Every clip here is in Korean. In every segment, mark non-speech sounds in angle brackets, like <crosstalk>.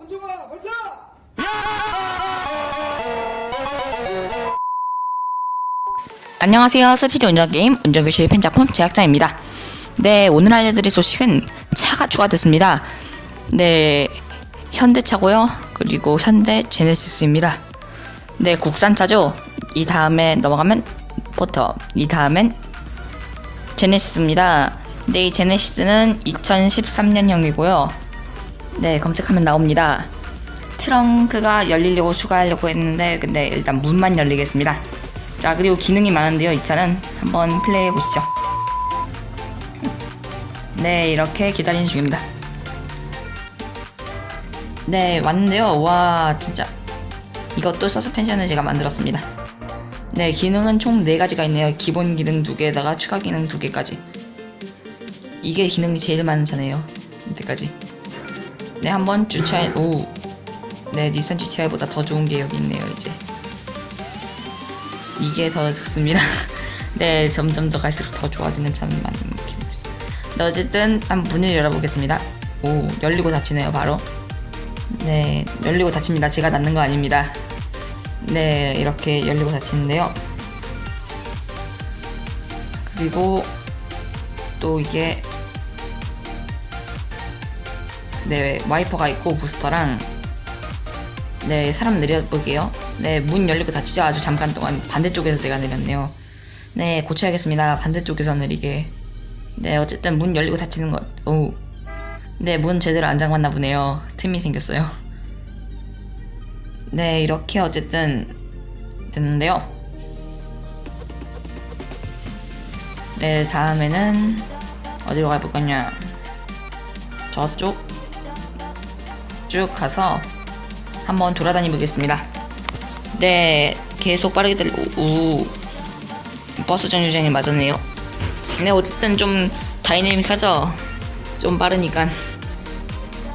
한종아 발사! 안녕하세요. 스티디 운전게임 운전교실 팬작품 제작자입니다. 네, 오늘 알려드릴 소식은 차가 추가됐습니다. 네, 현대차고요. 그리고 현대 제네시스입니다. 네, 국산차죠. 이 다음에 넘어가면 포터, 이 다음엔 제네시스입니다. 네, 이 제네시스는 2013년형이고요. 네, 검색하면 나옵니다. 트렁크가 열리려고 추가하려고 했는데 근데 일단 문만 열리겠습니다. 자 그리고 기능이 많은데요 이 차는 한번 플레이해 보시죠. 네 이렇게 기다리는 중입니다. 네 왔는데요 와 진짜 이것도 서스펜션을 제가 만들었습니다. 네 기능은 총 4가지가 있네요. 기본 기능 2개에다가 추가 기능 2개까지. 이게 기능이 제일 많은 차네요. 이때까지. 네 한번 주차해 오 네, 닛산 GTI보다 더 좋은 게 여기 있네요, 이제. 이게 더 좋습니다. <laughs> 네, 점점 더 갈수록 더 좋아지는 차는 많은 느낌이지. 네, 어쨌든 한번 문을 열어보겠습니다. 오, 열리고 닫히네요, 바로. 네, 열리고 닫힙니다. 제가 닫는 거 아닙니다. 네, 이렇게 열리고 닫히는데요. 그리고 또 이게 네, 와이퍼가 있고 부스터랑 네, 사람 내려볼게요. 네, 문 열리고 닫히죠. 아주 잠깐 동안 반대쪽에서 제가 내렸네요. 네, 고쳐야겠습니다. 반대쪽에서 내리게. 네, 어쨌든 문 열리고 닫히는 것. 오. 네, 문 제대로 안 잠갔나 보네요. 틈이 생겼어요. 네, 이렇게 어쨌든 됐는데요. 네, 다음에는 어디로 가볼 거냐? 저쪽 쭉 가서 한번 돌아다니 보겠습니다. 네, 계속 빠르게 달리고 우 버스 정류장에 맞았네요. 네, 어쨌든 좀 다이내믹하죠. 좀 빠르니까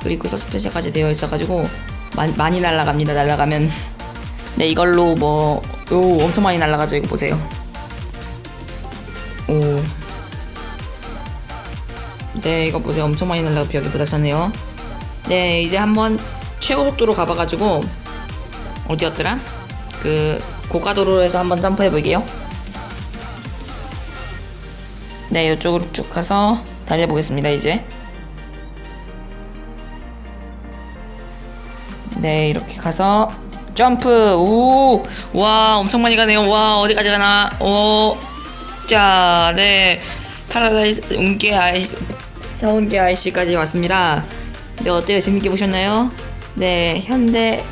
그리고 서스펜션까지 되어 있어가지고 마, 많이 날아갑니다. 날아가면 네 이걸로 뭐 오, 엄청 많이 날아가죠. 이거 보세요. 오. 네, 이거 보세요. 엄청 많이 날아가 벽에 부닥쳤네요. 네, 이제 한번 최고 속도로 가봐가지고 어디였더라? 그 고가도로에서 한번 점프해 볼게요. 네, 이쪽으로 쭉 가서 달려보겠습니다. 이제. 네, 이렇게 가서 점프. 오, 와, 엄청 많이 가네요. 와, 어디까지 가나? 오, 자, 네, 파라다이스 운계 아이씨, 서운계 아이씨까지 왔습니다. 네, 어때요? 재밌게 보셨나요? 네, 현대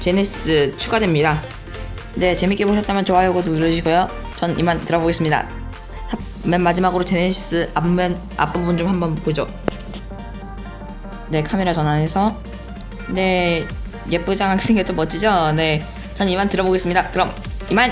제네시스 추가됩니다. 네, 재밌게 보셨다면 좋아요, 구독 눌러주시고요. 전 이만 들어보겠습니다. 하- 맨 마지막으로 제네시스 앞면 앞부분 좀 한번 보죠. 네, 카메라 전환해서 네, 예쁘장하게 생겼죠? 멋지죠? 네, 전 이만 들어보겠습니다. 그럼 이만!